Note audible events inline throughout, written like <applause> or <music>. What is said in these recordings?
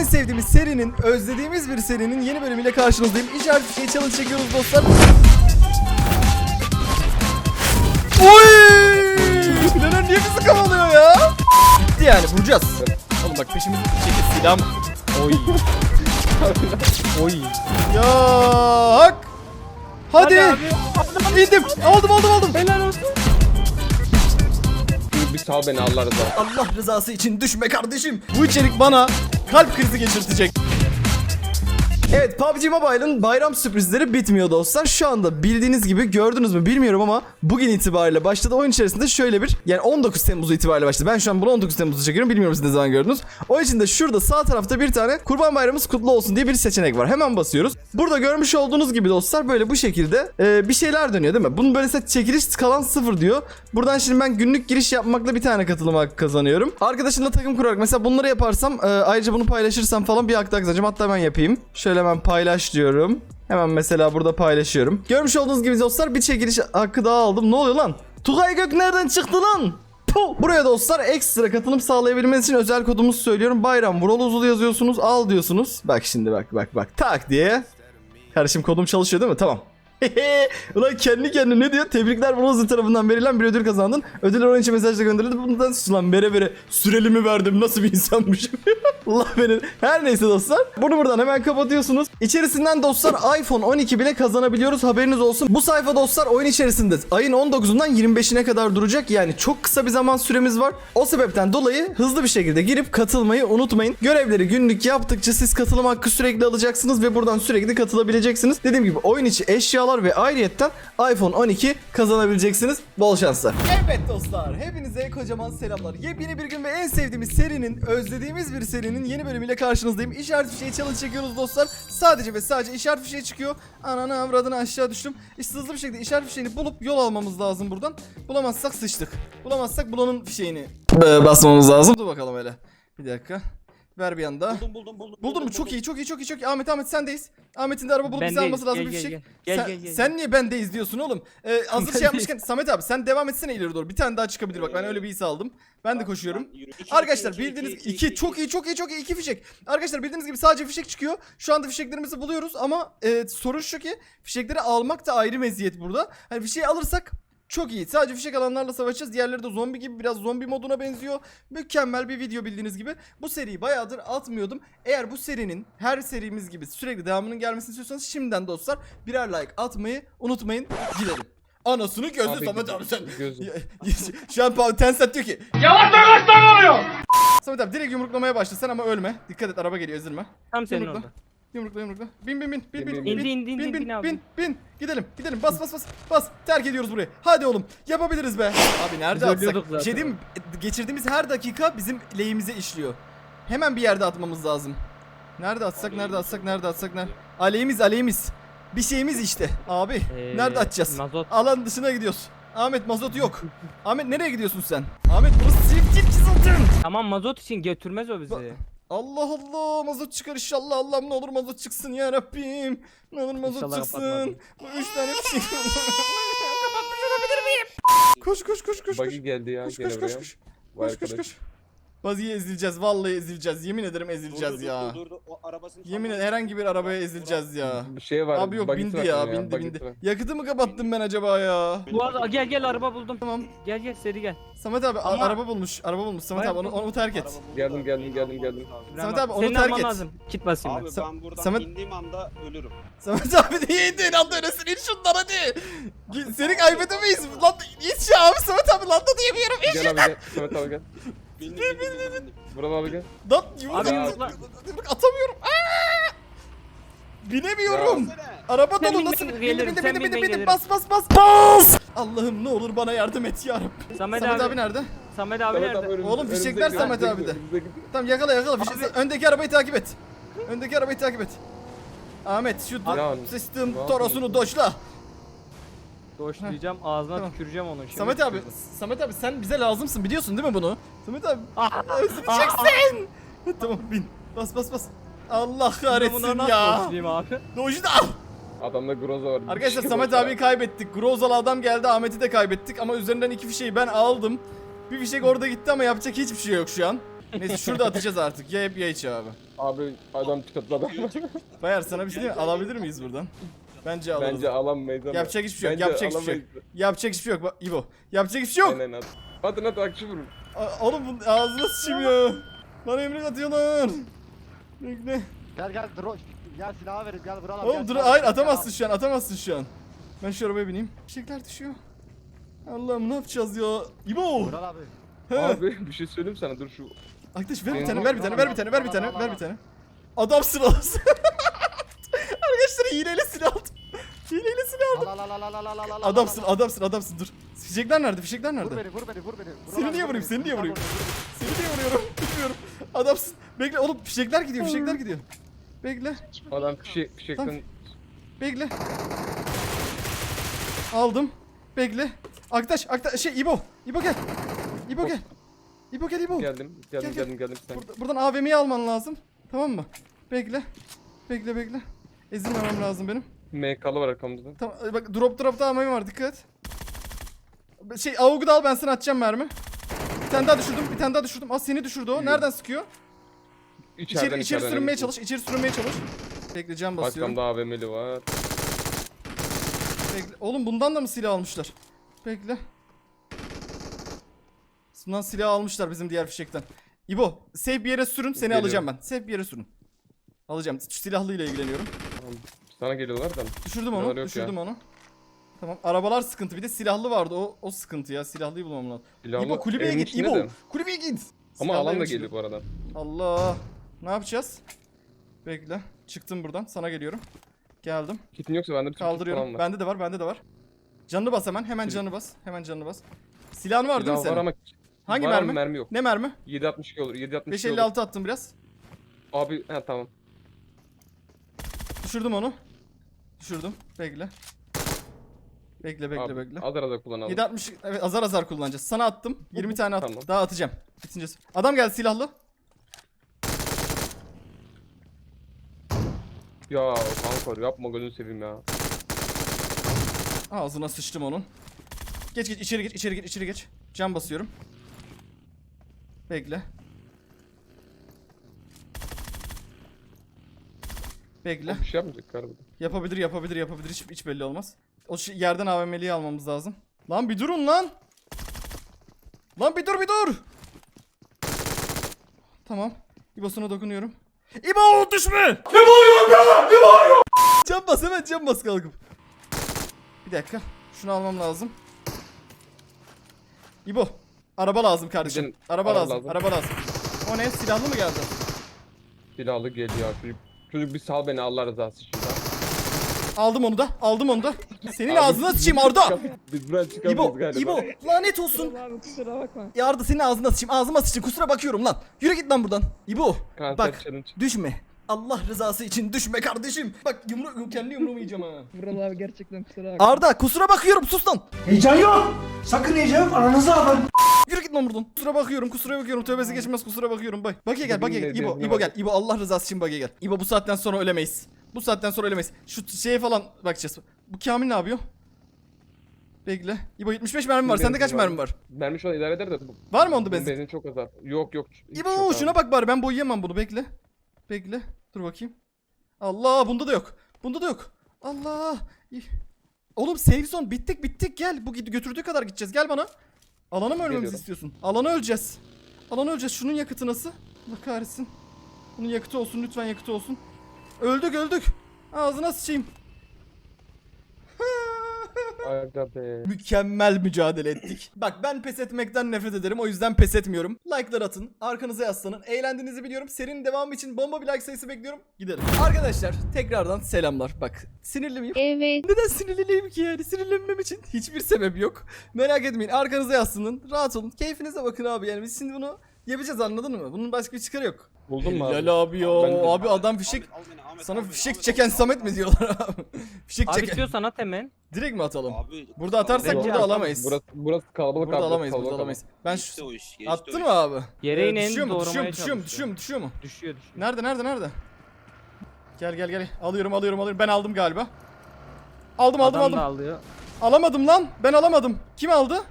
en sevdiğimiz serinin, özlediğimiz bir serinin yeni bölümüyle karşınızdayım. İşaret fişeği challenge çekiyoruz dostlar. Oy! Neler niye bizi kavalıyor ya? Gitti yani vuracağız. Oğlum bak peşimizde çekil silah mı? Oy. Oy. Ya hak. Hadi. abi. İndim. Aldım aldım aldım. Helal olsun. Sal beni Allah rızası. Allah rızası için düşme kardeşim. Bu içerik bana kalp krizi geçirtecek. Evet PUBG Mobile'ın bayram sürprizleri bitmiyor dostlar. Şu anda bildiğiniz gibi gördünüz mü bilmiyorum ama bugün itibariyle başladı. Oyun içerisinde şöyle bir yani 19 Temmuz itibariyle başladı. Ben şu an bunu 19 Temmuz'da çekiyorum. Bilmiyorum siz ne zaman gördünüz. O için de şurada sağ tarafta bir tane Kurban Bayramımız kutlu olsun diye bir seçenek var. Hemen basıyoruz. Burada görmüş olduğunuz gibi dostlar böyle bu şekilde e, bir şeyler dönüyor değil mi? Bunun böyle çekiliş kalan sıfır diyor. Buradan şimdi ben günlük giriş yapmakla bir tane katılım hakkı kazanıyorum. Arkadaşımla takım kurarak mesela bunları yaparsam e, ayrıca bunu paylaşırsam falan bir hak daha kazanacağım. Hatta ben yapayım. Şöyle hemen paylaş diyorum. Hemen mesela burada paylaşıyorum. Görmüş olduğunuz gibi dostlar bir çekiliş hakkı daha aldım. Ne oluyor lan? Tugay Gök nereden çıktı lan? Puh! Buraya dostlar ekstra katılım sağlayabilmeniz için özel kodumuzu söylüyorum. Bayram Vural Uzulu yazıyorsunuz. Al diyorsunuz. Bak şimdi bak bak bak. Tak diye. Kardeşim kodum çalışıyor değil mi? Tamam. <laughs> Ulan kendi kendine ne diyor? Tebrikler Bronzer tarafından verilen bir ödül kazandın. Ödül onun için mesajla gönderildi. Bundan sus lan bere bere süreli mi verdim? Nasıl bir insanmışım? <laughs> Allah beni. Her neyse dostlar. Bunu buradan hemen kapatıyorsunuz. İçerisinden dostlar iPhone 12 bile kazanabiliyoruz. Haberiniz olsun. Bu sayfa dostlar oyun içerisinde ayın 19'undan 25'ine kadar duracak. Yani çok kısa bir zaman süremiz var. O sebepten dolayı hızlı bir şekilde girip katılmayı unutmayın. Görevleri günlük yaptıkça siz katılım hakkı sürekli alacaksınız ve buradan sürekli katılabileceksiniz. Dediğim gibi oyun içi eşyalar ve ayrıyetten iPhone 12 kazanabileceksiniz. Bol şanslar. Evet dostlar, hepinize kocaman selamlar. Yepyeni bir gün ve en sevdiğimiz serinin, özlediğimiz bir serinin yeni bölümüyle karşınızdayım. İşaret fişeği challenge çekiyoruz dostlar. Sadece ve sadece işaret fişeği çıkıyor. Ananı avradını aşağı düştüm. İşte hızlı bir şekilde işaret fişeğini bulup yol almamız lazım buradan. Bulamazsak sıçtık. Bulamazsak bulanın fişeğini Ee, basmamız lazım. Dur bakalım hele. Bir dakika. Ver bir anda. Buldum buldum buldum. Buldun mu? Çok iyi, çok iyi, çok iyi, çok iyi. Ahmet, Ahmet sendeyiz. Ahmet'in de araba bulup bize alması lazım Gel, bir gel, fişek. gel. Gel, sen, gel, gel, sen niye bendeyiz diyorsun oğlum? Ee, <laughs> hazır şey yapmışken Samet abi sen devam etsene ileri doğru. Bir tane daha çıkabilir bak ben öyle bir his aldım. Ben de koşuyorum. Arkadaşlar bildiğiniz iki, iki, iki, çok iyi çok iyi çok iyi iki fişek. Arkadaşlar bildiğiniz gibi sadece fişek çıkıyor. Şu anda fişeklerimizi buluyoruz ama e, sorun şu ki fişekleri almak da ayrı meziyet burada. Hani fişeği alırsak çok iyi. Sadece fişek alanlarla savaşacağız. Diğerleri de zombi gibi biraz zombi moduna benziyor. Mükemmel bir video bildiğiniz gibi. Bu seriyi bayağıdır atmıyordum. Eğer bu serinin her serimiz gibi sürekli devamının gelmesini istiyorsanız şimdiden dostlar birer like atmayı unutmayın. Gidelim. Anasını gözü Abi, Samet abi sen. Şu an Tencent diyor ki Yavaş yavaş lan oluyor. Samet abi direkt yumruklamaya başla sen ama ölme. Dikkat et araba geliyor ezilme. Tam senin Yumrukla. orada. Yumrukla yumrukla. Bin bin bin bin bin Bin, bin bin. bin bin bin bin bin bin gidelim gidelim bas bas bas bas terk ediyoruz burayı. Hadi oğlum yapabiliriz be. Abi nerede Biz atsak? Bir şey diyeyim mi? Geçirdiğimiz her dakika bizim lehimize işliyor. Hemen bir yerde atmamız lazım. Nerede atsak nerede atsak nerede atsak nerede? Aleyhimiz aleyhimiz. Bir şeyimiz işte abi. Ee, nerede atacağız? Mazot. Alan dışına gidiyoruz. Ahmet mazot yok. Ahmet nereye gidiyorsun sen? Ahmet burası Tip zaten. Tamam mazot için götürmez o bizi. Allah Allah mazot çıkar inşallah Allah'ım ne olur mazot çıksın ya Rabbim. Ne olur mazot İnşallah çıksın. kapatmadın. Bu üç tane bir şey. <laughs> Kapatmış olabilir miyim? Koş koş koş koş koş. Buggy geldi ya Koş gene koş koş buraya. koş. Vay Koş koş arkadaş. koş. Baziye ezileceğiz vallahi ezileceğiz yemin ederim ezileceğiz Durdu, ya. durdu, durdu. O arabasını Yemin ederim herhangi bir arabaya ezileceğiz ya. Bir şey var. Abi yok bindi ya bunun bindi bindi. var. Yakıtı mı kapattım ben acaba ya? Bu arada gel gel araba buldum. Tamam. Gel gel seri gel. Samet abi Ama- araba bulmuş. Araba bulmuş. Samet abi onu, onu terk et. Geldim, geldim, geldim, geldim. Samet abi, onu senin terk et. lazım. Kit basayım Abi ben. ben buradan Samet- indiğim anda ölürüm. Samet abi niye indiğin anda öylesin? İn şundan hadi. Seni kaybedemeyiz. Lan it şu abi Samet abi lan da diyemiyorum. İn Gel abi gel. Samet abi gel. Bindim bindim bindim. bindim. Vural abi gel. Lan yumruk Abi at- yumrukla. yumruk atamıyorum. Aa! Binemiyorum. Araba Sen dolu bin, nasıl? ben Bindim gelirim, bindim sen bindim bin, bindim ben bindim. gelirim. Bas bas bas bas. Allah'ım ne olur bana yardım et ya Rabbim. Samet, Samet abi, abi. nerede? Samet abi Samet nerede? önümüzde- Oğlum, fişekler Samet abi de. gidiyor, önümüzde gidiyor. Tamam yakala yakala. Fişek- Abi- Öndeki arabayı takip et. Öndeki arabayı takip et. Ahmet şu Ya, sistem ne torosunu yapıyorsun? Doşla. Doşlayacağım ağzına Tamam. tüküreceğim onu. Şimdi Samet abi, tükürdüm. Samet abi sen bize lazımsın biliyorsun değil mi bunu? Samet abi Ah, özleyeceksin. tamam bin. Bas bas bas. Allah Ben kahretsin nasıl ya. doşlayayım abi? Dojda. Adamda Groza var. Arkadaşlar şey Samet abiyi kaybettik. Grozalı adam geldi Ahmet'i de kaybettik ama üzerinden iki fişeği ben aldım. Bir fişek orada gitti ama yapacak hiçbir şey yok şu an. Neyse şurada atacağız artık. Ya hep ya hiç abi. Abi adam çıkartladı ama. Bayar sana bir şey diyeyim mi? Alabilir miyiz buradan? Bence alırız. Bence alamayız ama. Yapacak hiçbir şey yok. Bence Yapacak hiçbir şey yok. Yapacak hiçbir şey yok. Bak, İbo. Yapacak hiçbir şey yok. Aynen at. Atın at akçı vurun. A- Oğlum bu ağzına sıçayım ya. Bana emret atıyorlar. Bekle. Gel gel dur. Gel silahı verin gel vuralım. Oğlum dur hayır atamazsın şu an atamazsın şu an. Ben şu arabaya bineyim. Fişekler düşüyor. Allah'ım ne yapacağız ya? İbo. Vural abi. He. Abi <laughs> bir şey söyleyeyim sana dur şu. Arkadaş ver bir tane ver bir tane ver bir tane ver bir tane ver bir tane. Adamsın adamsın. <laughs> Hileyle silah aldım. Hileyle silah aldım. Al al al al al al. Adamsın adamsın adamsın dur. Fişekler nerede fişekler Vur nerede? beni vur beni vur beni. Vural Seni niye vur vurayım, seni niye Vur vurayım? vur. Seni diye vuruyorum. <laughs> Bilmiyorum. Adamsın. Bekle oğlum fişekler gidiyor fişekler gidiyor. Bekle. Adam fişek fişekten. Bekle. Aldım. Bekle. Aktaş, Aktaş şey İbo. İbo gel. İbo gel. İbo gel İbo. Geldim geldim Gel, gel. geldim geldim sen. Burada, buradan AVM'yi alman lazım. Tamam mı? Bekle. Bekle bekle. Ezilmemem lazım benim. MK'lı var arkamızda. Tamam e, bak drop dropta AVM var dikkat. Şey AUG'u da al ben sana atacağım mermi. Bir tane daha düşürdüm. Bir tane daha düşürdüm. Aa seni düşürdü o. Nereden sıkıyor? İçeriden İçeri, içeri içeriden sürünmeye çalış. içeri sürünmeye çalış. Bekle cam basıyorum. Arkamda AVM'li var. Bekle. Oğlum bundan da mı silah almışlar? Bekle. Bundan silah almışlar bizim diğer fişekten. İbo, safe bir yere sürün, seni Geliyorum. alacağım ben. Safe bir yere sürün. Alacağım. Şu silahlıyla ilgileniyorum. Sana geliyorlar da. Düşürdüm onu, yok düşürdüm ya. onu. Tamam. Arabalar sıkıntı. Bir de silahlı vardı. O o sıkıntı ya. Silahlıyı bulmam lazım. Silahlı İbo kulübeye git. İbo. de. Kulübeye git. Ama Silahlı alan da geliyor bu arada. Allah. Ne yapacağız? Bekle. Çıktım buradan. Sana geliyorum. Geldim. Kitin yoksa bende bir Kaldırıyorum. Bende de var, bende de var. Canını bas hemen. Hemen Sil- canını bas. Hemen canını bas. Silahın var değil mi Silah var senin? ama Hangi var mermi? mermi yok. Ne mermi? 762 olur. 762 olur. 556 attım biraz. Abi he tamam. Düşürdüm onu. Düşürdüm. Bekle. Bekle bekle Abi, bekle. Azar azar kullanalım. 760 evet azar azar kullanacağız. Sana attım. 20 tane attım. Tamam. Daha atacağım. Bitince. Adam geldi silahlı. Ya kanka yapma gözünü seveyim ya. Ağzına sıçtım onun. Geç geç içeri geç içeri geç içeri geç. Cam basıyorum. Bekle. Bekle. O bir şey yapmayacak galiba. Yapabilir yapabilir yapabilir hiç, hiç belli olmaz. O şey, yerden AVM'liyi almamız lazım. Lan bir durun lan. Lan bir dur bir dur. Tamam. İbo'suna dokunuyorum. İbo düşme. Ne bağırıyorsun ya? Ne bağırıyorsun? Cam bas hemen cam bas kalkıp. Bir dakika. Şunu almam lazım. İbo. Araba lazım kardeşim. Araba, Araba lazım. lazım. Araba lazım. O ne? Silahlı mı geldi? Silahlı geliyor çocuk. Çocuk bir sal beni Allah rızası için. Aldım onu da. Aldım onu da. Senin Abi, ağzına sıçayım Arda. Biz buradan çıkamayız İbo, galiba. İbo lanet olsun. Ya Arda senin ağzına sıçayım, ağzıma sıçayım. Kusura bakıyorum lan. Yürü git lan buradan. İbo, Kanser bak challenge. düşme. Allah rızası için düşme kardeşim. Bak yumru kendi yumruğumu yiyeceğim ha. Vural abi gerçekten kusura bakma. Arda kusura bakıyorum sus lan. Heyecan yok. Sakın heyecan yok. Aranızı alın. Yürü git lan buradan. Kusura bakıyorum, kusura bakıyorum. Tövbesi geçmez kusura bakıyorum. Bay. Bakiye gel, Bakiye gel. Benim İbo, İbo gel. İbo Allah rızası için Bakiye gel. İbo bu saatten sonra ölemeyiz. Bu saatten sonra ölemeyiz. Şu şeye falan bakacağız. Bu Kamil ne yapıyor? Bekle. İbo 75 mermi var. Sende kaç mermi var? Mermi şu an idare eder de. Var mı onda benzin? Benzin çok azar. Yok yok. İbo yok abi. şuna bak bari ben boyayamam bunu bekle. Bekle. Dur bakayım. Allah bunda da yok. Bunda da yok. Allah. Oğlum save zone bittik bittik gel. Bu götürdüğü kadar gideceğiz. Gel bana. Alana mı ölmemizi Geliyorum. istiyorsun? Alana öleceğiz. Alana öleceğiz. Şunun yakıtı nasıl? Allah kahretsin. Bunun yakıtı olsun lütfen yakıtı olsun. Öldük öldük. Ağzına sıçayım. Aga be. Mükemmel mücadele ettik. Bak ben pes etmekten nefret ederim o yüzden pes etmiyorum. Like'lar atın, arkanıza yaslanın. Eğlendiğinizi biliyorum. Serinin devamı için bomba bir like sayısı bekliyorum. Gidelim. Arkadaşlar tekrardan selamlar. Bak sinirli miyim? Evet. Neden sinirliyim ki yani? Sinirlenmem için hiçbir sebep yok. Merak etmeyin arkanıza yaslanın. Rahat olun. Keyfinize bakın abi yani biz şimdi bunu yapacağız anladın mı? Bunun başka bir çıkarı yok. Buldun mu abi? Helal abi ya. Ben de- Abi adam fişek... Ahmet, al beni, Ahmet, Sana Ahmet, fişek Ahmet, çeken Ahmet, Samet mi Ahmet. diyorlar abi? <laughs> fişek Abi çeken. istiyorsan at hemen. Direkt mi atalım? Abi, Burada atarsak Bence burada atalım. alamayız. Burası, burası kalabalık Burada abi, alamayız, kalabalık burada ama. alamayız. Ben Geçti şu... o iş, geçti o Attın iş. mı abi? Yere Ee, inen düşüyor mu? Düşüyor mu? doğramaya Düşüyor mu? çalışıyor. Düşüyor mu? Düşüyor mu? Düşüyor düşüyor. Nerede? Nerede? Nerede? Gel gel gel. Alıyorum alıyorum alıyorum. Ben aldım galiba. Aldım aldım Adam aldım. da alıyor. Alamadım lan. Ben alamadım. Kim aldı?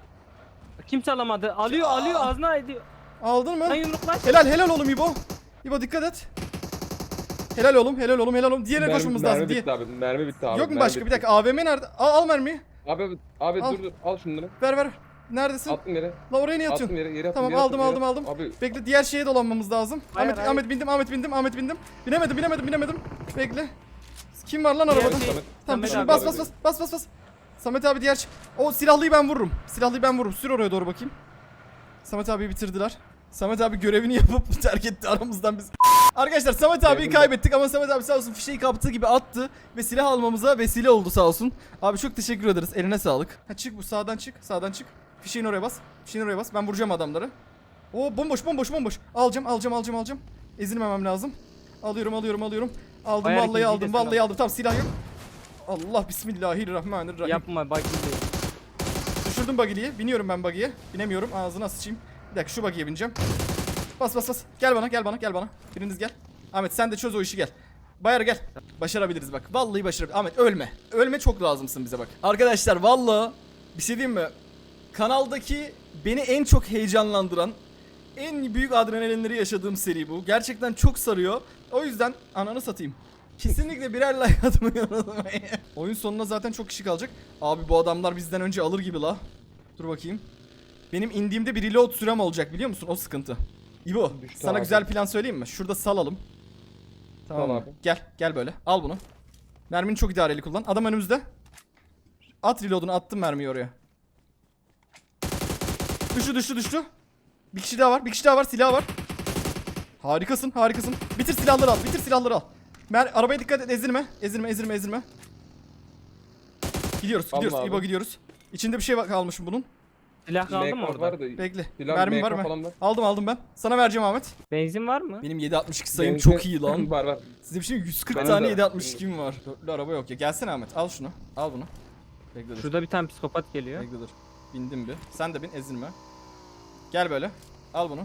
Kimse alamadı. Alıyor alıyor ağzına ediyor. Aldın mı? Lan yumruklaş. Helal helal oğlum İbo. İbo dikkat et. Helal oğlum helal oğlum helal oğlum. Diğerine Mermi- koşmamız mermi lazım. Diye. bitti abi. Mermi bitti abi. Yok mu mermi başka? Bir bitti. dakika AVM nerede? Al, al mermiyi. Abi abi, abi Al. dur dur al şunları. Ver ver. Neredesin? Attım yere. La oraya niye Attım atıyorsun? yere. Yere attım. Tamam yere aldım attım, aldım aldım. attım. Abi Bekle diğer şeye dolanmamız lazım. Hayır, Ahmet hayır. Ahmet bindim Ahmet bindim Ahmet bindim. Binemedim binemedim binemedim. Bekle. Kim var lan arabada? şey- Samet- Tamam Samet bas bas bas bas bas bas. Samet abi diğer O silahlıyı ben vururum. Silahlıyı ben vururum. Sür oraya doğru bakayım. Samet abi bitirdiler. Samet abi görevini <laughs> yapıp terk etti aramızdan biz. Arkadaşlar Samet abiyi kaybettik ama Samet abi sağ olsun fişeği kaptığı gibi attı ve silah almamıza vesile oldu sağ olsun. Abi çok teşekkür ederiz. Eline sağlık. Ha çık bu sağdan çık. Sağdan çık. Fişeğin oraya bas. Fişeğin oraya bas. Ben vuracağım adamları. Oo bomboş bomboş bomboş. Alacağım alacağım alacağım alacağım. Ezilmemem lazım. Alıyorum alıyorum alıyorum. Aldım Ayar vallahi aldım vallahi al. aldım. Tamam silah yok. Allah bismillahirrahmanirrahim. Yapma bak. Düşürdüm buggy'yi. Biniyorum ben buggy'ye. Binemiyorum. Ağzına sıçayım. Bir dakika şu buggy'ye bineceğim. Bas bas bas. Gel bana gel bana gel bana. Biriniz gel. Ahmet sen de çöz o işi gel. Bayar gel. Başarabiliriz bak. Vallahi başarabiliriz. Ahmet ölme. Ölme çok lazımsın bize bak. Arkadaşlar vallahi bir şey diyeyim mi? Kanaldaki beni en çok heyecanlandıran en büyük adrenalinleri yaşadığım seri bu. Gerçekten çok sarıyor. O yüzden ananı satayım. Kesinlikle birer like atmayı unutmayın. Oyun sonuna zaten çok kişi kalacak. Abi bu adamlar bizden önce alır gibi la. Dur bakayım. Benim indiğimde bir reload sürem olacak biliyor musun? O sıkıntı. İbo Düştü sana abi. güzel plan söyleyeyim mi? Şurada salalım. Tamam Tamam abi. Gel gel böyle. Al bunu. Mermini çok idareli kullan. Adam önümüzde. At reload'unu attım mermiyi oraya. Düştü düştü düştü. Bir kişi daha var. Bir kişi daha var. Silah var. Harikasın harikasın. Bitir silahları al. Bitir silahları al. Mer arabaya dikkat et. Ezilme. Ezilme ezilme ezilme. Gidiyoruz gidiyoruz. abi. İbo gidiyoruz. İçinde bir şey kalmış bunun. Silah kaldı mı orada? var da. Bekle. Silah, Mermi MK var mı? falan var. Aldım aldım ben. Sana vereceğim Ahmet. Benzin var mı? Benim 762 sayım Benzin- çok iyi <laughs> lan. var var. Şey mi? 140 Benim tane de. 762 var. Dörtlü araba yok ya. Gelsene Ahmet. Al şunu. Al bunu. Bekle dur. Şurada bir tane psikopat geliyor. Bekle dur. Bindim bir. Sen de bin ezilme. Gel böyle. Al bunu.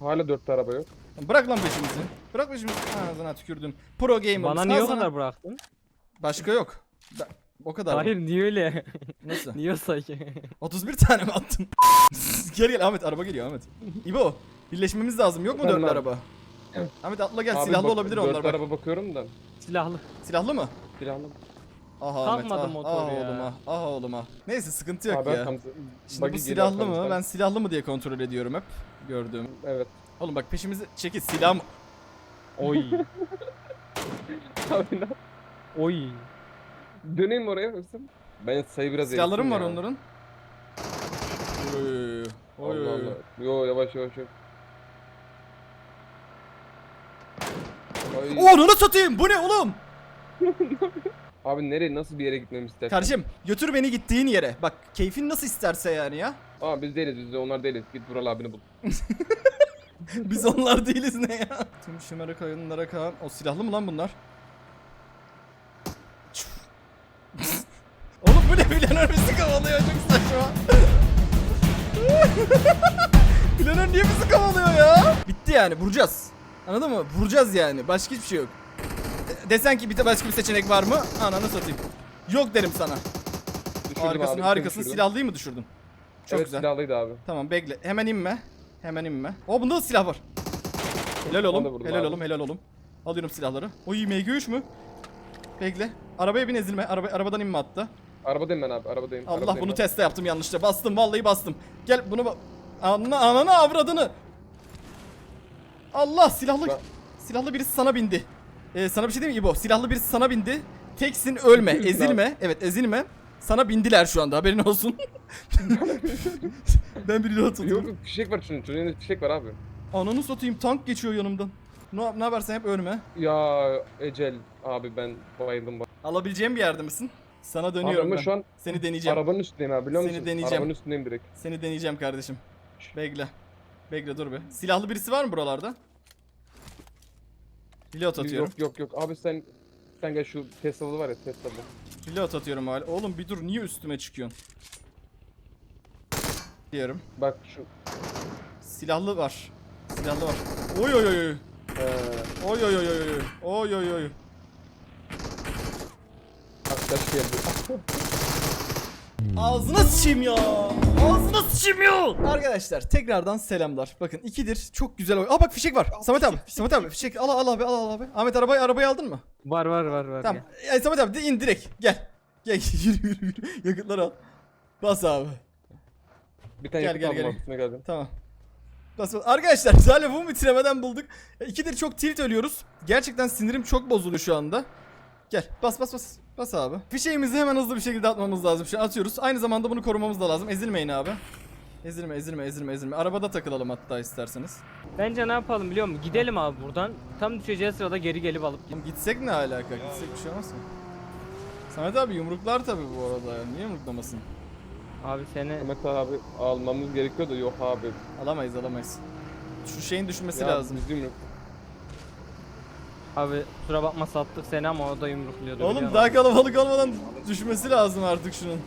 Hala dörtte araba yok. Bırak lan peşimizi. Bırak peşimizi. Ağzına tükürdüm. Pro gamer. Bana niye o kadar bıraktın? Başka yok. Ben- O kadar mı? Hayır niye öyle? Nasıl? <laughs> niye o sanki? <laughs> 31 tane mi attın? <laughs> gel gel Ahmet araba geliyor Ahmet. İbo birleşmemiz lazım yok mu dörtlü araba? Ahmet atla gel Abi silahlı bak- olabilir dört onlar bak. araba bakıyorum da. Silahlı. Silahlı mı? Silahlı. Ah Ahmet Kalkmadı ah, ah ya. oğlum ah, ah oğlum ah. Neyse sıkıntı yok Abi ya. arkamızda- Şimdi bu silahlı mı? Ben silahlı mı diye kontrol ediyorum hep. Gördüğüm. Evet. Oğlum bak peşimizi çekil silah mı? Oy. Abi ne? Oy. Döneyim mi oraya yoksa? Ben sayı biraz Silahları mı var ya. onların? Oy. Oy. Allah Allah. Yo yavaş yavaş yavaş. Ay. Oo onu satayım. Bu ne oğlum? <laughs> Abi nereye nasıl bir yere gitmemi istersin? Kardeşim götür beni gittiğin yere. Bak keyfin nasıl isterse yani ya. Aa biz değiliz biz de onlar değiliz. Git Vural abini bul. <laughs> Biz onlar değiliz ne ya? Tüm şımarık oyunlara kalan. O silahlı mı lan bunlar? Oğlum bu ne Bilener bizi kovalıyor çok saçma. Bilener niye bizi kovalıyor ya? Bitti yani vuracağız. Anladın mı? Vuracağız yani. Başka hiçbir şey yok. De- desen ki bir de başka bir seçenek var mı? Ananı satayım. Yok derim sana. Düşürdüm harikasın abi, harikasın. düşürdüm. Silahlıyı mı düşürdün? Çok evet, güzel. silahlıydı abi. Tamam bekle. Hemen inme. Hemen inme. O bunda da silah var. Helal oğlum. Helal abi. oğlum. Helal oğlum. Alıyorum silahları. Oy MG3 mü? Bekle. Arabaya bin ezilme. Araba, arabadan inme hatta. Arabadayım ben abi arabadayım. Allah arabadayım bunu ben. teste yaptım yanlışlıkla. Bastım vallahi bastım. Gel bunu ba- Anla ananı avradını. Allah silahlı Ben- silahlı birisi sana bindi. Ee, sana bir şey diyeyim mi İbo? Silahlı birisi sana bindi. Teksin ölme, ezilme. Evet ezilme. Sana bindiler şu anda haberin olsun. <laughs> ben bir reload Yok yok fişek var şunun. Çocuğun elinde fişek var abi. Ananı satayım tank geçiyor yanımdan. Ne, ne yaparsan hep ölme. Ya ecel abi ben bayıldım. Alabileceğim bir yerde misin? Sana dönüyorum ben. şu an Seni deneyeceğim. arabanın üstündeyim abi biliyor Seni musun? deneyeceğim. Arabanın üstündeyim direkt. Seni deneyeceğim kardeşim. Bekle. Bekle dur be. Silahlı birisi var mı buralarda? Reload atıyorum. Yok yok yok abi sen sen gel şu Tesla'lı var ya Tesla'lı. Reload atıyorum hala. Oğlum bir dur niye üstüme çıkıyorsun? Diyorum. Bak şu Silahlı var. Silahlı var. Oy oy oy oy. eee Oy oy oy oy oy. Oy oy oy. Arkadaş geldi. Ağzına sıçayım ya. Ağzına sıçayım ya. Arkadaşlar tekrardan selamlar. Bakın ikidir çok güzel oyun. Aa bak fişek var. Samet abi. Samet abi fişek al al abi al al abi. Ahmet arabayı arabayı aldın mı? Var var var var. Tamam. Ya, Samet abi in direkt. Gel. Gel <laughs> yürü yürü yürü. Yakıtları al. Bas abi. Bir tane Gel, yakıt gel, gel. geldim. Tamam. Bas. Arkadaşlar telefonu bitiremeden bulduk. Ya, İkidir çok tilt ölüyoruz. Gerçekten sinirim çok bozuluyor şu anda. Gel bas bas bas. Bas abi. Fişeğimizi hemen hızlı bir şekilde atmamız lazım. Şu atıyoruz. Aynı zamanda bunu korumamız da lazım. Ezilmeyin abi. Ezilme ezilme ezilme ezilme. Arabada takılalım hatta isterseniz. Bence ne yapalım biliyor musun? Gidelim abi buradan. Tam düşeceği sırada geri gelip alıp git. Oğlum Gitsek ne alaka? Gitsek bir şey olmaz mı? Samet abi yumruklar tabi bu arada ya. Niye yumruklamasın? Abi seni Ahmet abi almamız gerekiyor da yok abi. Alamayız alamayız. Şu şeyin düşmesi Ya, lazım. biz yumruk. Abi kusura bakma sattık seni ama o da yumrukluyordu. Oğlum daha kalabalık olmadan düşmesi lazım artık şunun.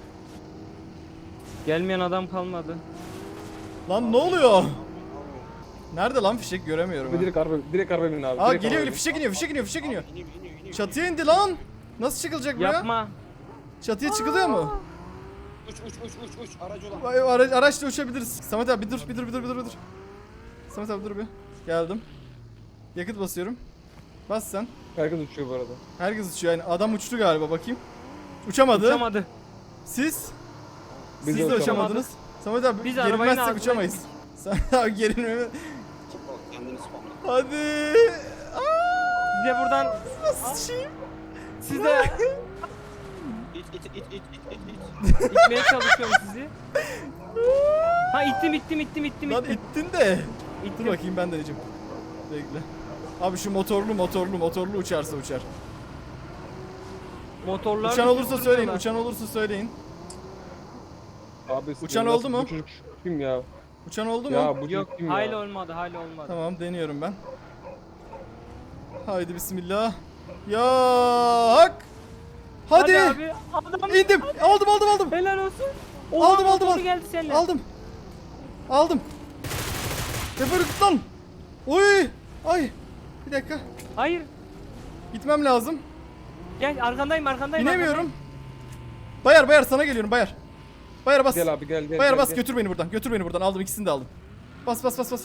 Gelmeyen adam kalmadı. Lan ne oluyor? Nerede lan fişek göremiyorum. Abi ha. direkt araba, direkt araba binin abi. Aa direkt geliyor geliyor fişek iniyor fişek iniyor fişek iniyor. Çatıya indi lan. Nasıl çıkılacak buraya? Yapma. Çatıya çıkılıyor mu? Uç uç uç uç uç aracı olan. Vay, Ara, araçla uçabiliriz. Samet abi bir dur bir dur bir dur bir dur bir dur. Samet abi dur bir. Geldim. Yakıt basıyorum. Bas sen. Herkes uçuyor bu arada. Herkes uçuyor yani. Adam uçtu galiba bakayım. Uçamadı. Uçamadı. Siz? Biz Siz de de uçamadık. uçamadınız. Samet abi Biz gerilmezsek uçamayız. Samet abi gerilmeme. Kendini spamla. Hadi. Size buradan Nasıl sıçayım? size İt it it it it it it. itmeye çalışıyorum sizi. Ha ittim ittim ittim ittim Lan ittim. ittin de. Dur İttim. bakayım ben deneyeceğim. Bekle. Abi şu motorlu motorlu motorlu uçarsa uçar. Motorlar Uçan olursa söyleyin, uçan olursa söyleyin. Abi Uçan nasıl- oldu mu? Bu çocuk kim ya? Uçan oldu mu? Ya bu Yok çocuk kim ya? hala olmadı hala olmadı. Tamam deniyorum ben. Haydi bismillah. Ya hak. Hadi. abi adam İndim. Aldım aldım aldım. helal olsun. Aldım, Oha, aldım, motoru aldım. geldi seninle. Aldım. Aldım. Teferruat lan. Oy. Ay. Bir dakika. Hayır. Gitmem lazım. Gel arkandayım arkandayım. Binemiyorum. Bayar bayar sana geliyorum bayar. Bayar bas. Gel abi gel gel. Bayar gel, bas gel. götür beni buradan. Götür beni buradan. Aldım ikisini de aldım. Bas bas bas bas.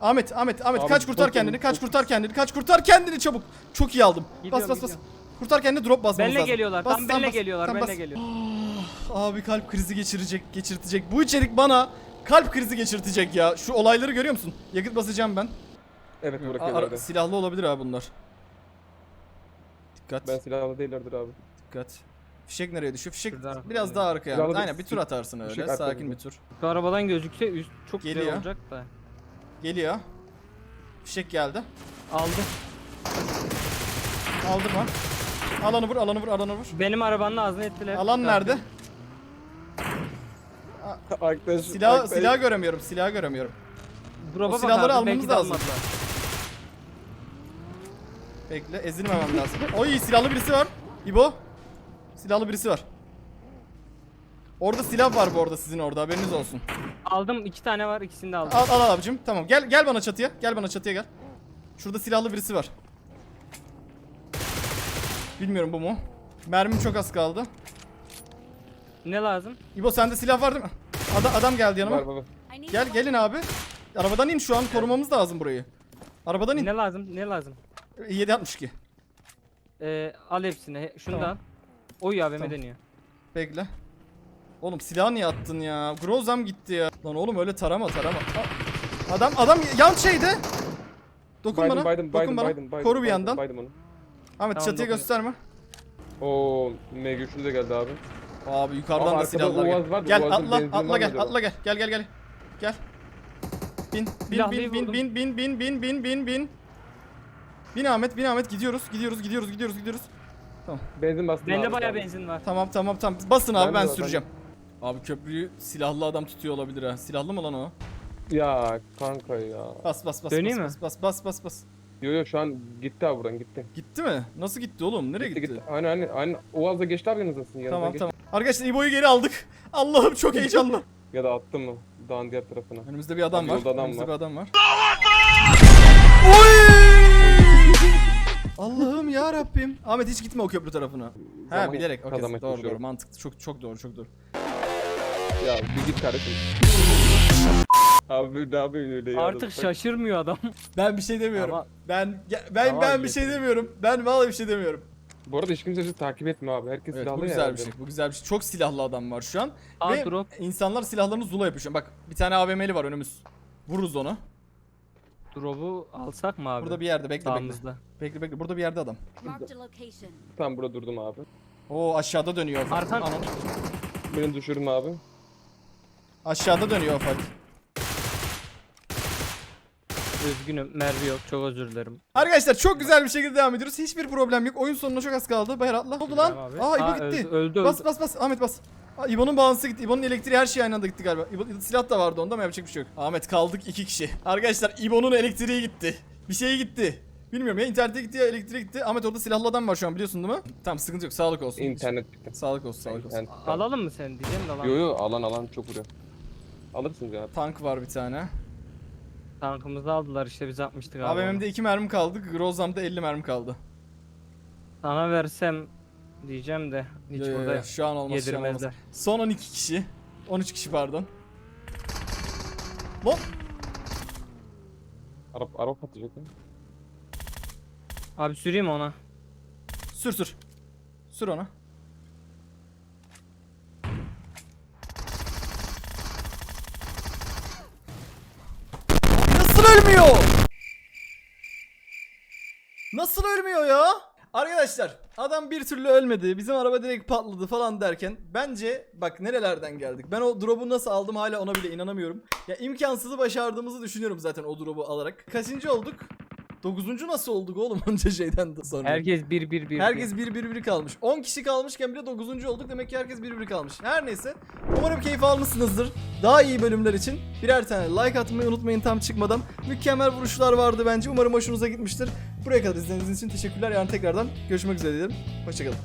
Ahmet Ahmet Ahmet Abi kaç kurtar çok kendini. iyi, Kaç çok kurtar kendini. Kaç kurtar kendini çabuk. Çok iyi aldım. bas Gidiyorum, bas bas. gidiyorum. Kurtar kendini drop basmamız Benle lazım. geliyorlar. Bas, Tam benle bas, geliyorlar. sen benle bas. geliyor. Abi kalp krizi geçirecek, geçirtecek. Bu içerik bana kalp krizi geçirtecek ya. Şu olayları görüyor musun? Yakıt basacağım ben. Evet ara- hadi. silahlı olabilir abi bunlar. Dikkat. Ben silahlı değillerdir abi. Dikkat. Fişek nereye düşüyor? Fişek Şurada. biraz daha arkaya. Silahlı Aynen bir- tur atarsın öyle. fişek arkada Sakin bir tur. Şu arabadan gözükse üst çok Geliyor. güzel olacak da. Geliyor. Fişek geldi. Aldı. Aldırma. Alanı vur, alanı vur, alanı vur. Benim arabanın ağzını ettiler. Alan nerede? Arkadaş, Silah arkadaş- silah göremiyorum. Silah göremiyorum. Drop'a O silahları abi, almamız belki de lazım. almadılar. Bekle, ezilmemem lazım. Oy, silahlı birisi var. İbo. Silahlı birisi var. Orada silah var bu arada sizin orada haberiniz olsun. Aldım iki tane var ikisini de aldım. Al al al abicim. Tamam. Gel gel bana çatıya. Gel bana çatıya gel. Şurada silahlı birisi var. Bilmiyorum bu mu? Mermim çok az kaldı. Ne lazım? İbo sende silah var değil mi? Ada- adam geldi yanıma. Var baba. Gel gelin abi. Arabadan in şu an korumamız lazım burayı. Arabadan in. Ne lazım? Ne lazım? 762. Ee, al hepsini. He- Şunu Tamam. Oy AVM Tamam. deniyor. Bekle. Oğlum silahı niye attın ya? Grozam gitti ya. Lan oğlum öyle tarama tarama. Aa, Adam adam yan şeyde. Dokun bana. baydım dokun baydım bana. baydım baydım. Koru bir yandan. Baydım onu. Ahmet Tamam, çatıya dokun. gösterme. Oo MG3'lü de geldi abi. Abi yukarıdan Ama da arkada silahlar Uaz gel. var da Gel Uaz'ın atla atla var gel mı acaba? atla gel. Gel gel gel. Gel. Bin bin Silahlıyı bin bin buldum. bin bin bin bin bin bin bin. Bin Ahmet bin Ahmet gidiyoruz gidiyoruz gidiyoruz gidiyoruz gidiyoruz. Benzin bastım Bende abi, bayağı benzin var. Tamam tamam tamam. Basın abi Ben de ben var, süreceğim. Abi köprüyü silahlı adam tutuyor olabilir ha. Silahlı mı lan o? Ya kanka ya. Bas bas bas Döneyim bas, mi? bas bas bas bas. Yo yo şu an gitti abi buradan gitti. Gitti mi? Nasıl gitti oğlum? Nereye gitti? Gitti gitti. Aynen aynen. aynen. Oğaz'da geçti abi yanınızdasın. Yanından Tamam geçti. tamam. Arkadaşlar İbo'yu geri aldık. <laughs> Allah'ım çok heyecanlı. Ya da attım mı? Dağın diğer tarafına. Önümüzde bir adam Abi var. yolda adam Önümüzde var. bir adam var. Allah'ım ya Rabbim. Ahmet hiç gitme o köprü tarafına. Ha Zaman bilerek. Okey, kazanmaya doğru doğru çalışıyorum. mantıklı. Çok çok doğru çok doğru. Ya bir git kardeşim. Abi ne yapayım öyle ya? Artık şaşırmıyor adam. <laughs> Ben bir şey demiyorum. Ama- ben ge- ben Ama ben bir şey demiyorum. Ben vallahi bir şey demiyorum. Bu arada hiç kimse bizi takip etmiyor abi. Herkes Evet, silahlı bu ya güzel bir herhalde. şey. Bu güzel bir şey. Çok silahlı adam var şu an. Aa, Ve drop. insanlar silahlarını zula yapıyor şu an. Bak bir tane AVM'li var önümüz. Vururuz onu. Drop'u alsak mı abi? Burada bir yerde bekle bekle. Sağımızda. Bekle bekle. Burada bir yerde adam. Marked a location. Tam burada durdum abi. Oo aşağıda dönüyor. ufak. Arkan- Anam. Beni düşürdüm abi. Aşağıda dönüyor ufak. Üzgünüm mermi yok çok özür dilerim. Arkadaşlar çok güzel bir şekilde devam ediyoruz. Hiçbir problem yok. Oyun sonuna çok az kaldı. Bayır atla. Ne oldu lan? Abi. Aa İbo Aa, gitti. Öldü öldü. Bas öldü. bas bas. Ahmet bas. Aa, İbo'nun bağlantısı gitti. İbo'nun elektriği her şey aynı anda gitti galiba. İbo, silah da vardı onda ama yapacak bir şey yok. Ahmet kaldık iki kişi. Arkadaşlar İbo'nun elektriği gitti. Bir şey gitti. Bilmiyorum ya internete gitti ya elektriğe gitti. Ahmet orada silahlı adam var şu an biliyorsun değil mi? Tamam sıkıntı yok. Sağlık olsun. İnternet bitti. Sağlık olsun sağlık olsun. İnternet. Alalım mı sen diyeceğim de alalım. Yo yo alan alan çok vuruyor. Alırsınız ya. Tank var bir tane. Tankımızı aldılar işte biz atmıştık abi. AVM'de 2 mermi kaldı. Grozam'da 50 mermi kaldı. Sana versem diyeceğim de hiç Yo, yo, burada yo, şu an olmaz şu an olmaz. Son 12 kişi. 13 kişi pardon. Lan Arap araba patlayacak ya. Abi süreyim ona. sür sür. Sür ona. Nasıl ölmüyor? Nasıl ölmüyor ya? Arkadaşlar adam bir türlü ölmedi. Bizim araba direkt patladı falan derken bence bak nerelerden geldik. Ben o drop'u nasıl aldım hala ona bile inanamıyorum. Ya imkansızı başardığımızı düşünüyorum zaten o drop'u alarak. Kaçıncı olduk? Dokuzuncu nasıl olduk oğlum <laughs> onca şeyden de sonra? Herkes bir bir bir. Herkes bir bir bir kalmış. 10 kişi kalmışken bile 9. olduk. Demek ki herkes bir bir kalmış. Her neyse. Umarım keyif almışsınızdır. Daha iyi bölümler için birer tane like atmayı unutmayın tam çıkmadan. Mükemmel vuruşlar vardı bence. Umarım hoşunuza gitmiştir. Buraya kadar izlediğiniz için teşekkürler. Yarın tekrardan görüşmek üzere diyelim. Hoşçakalın.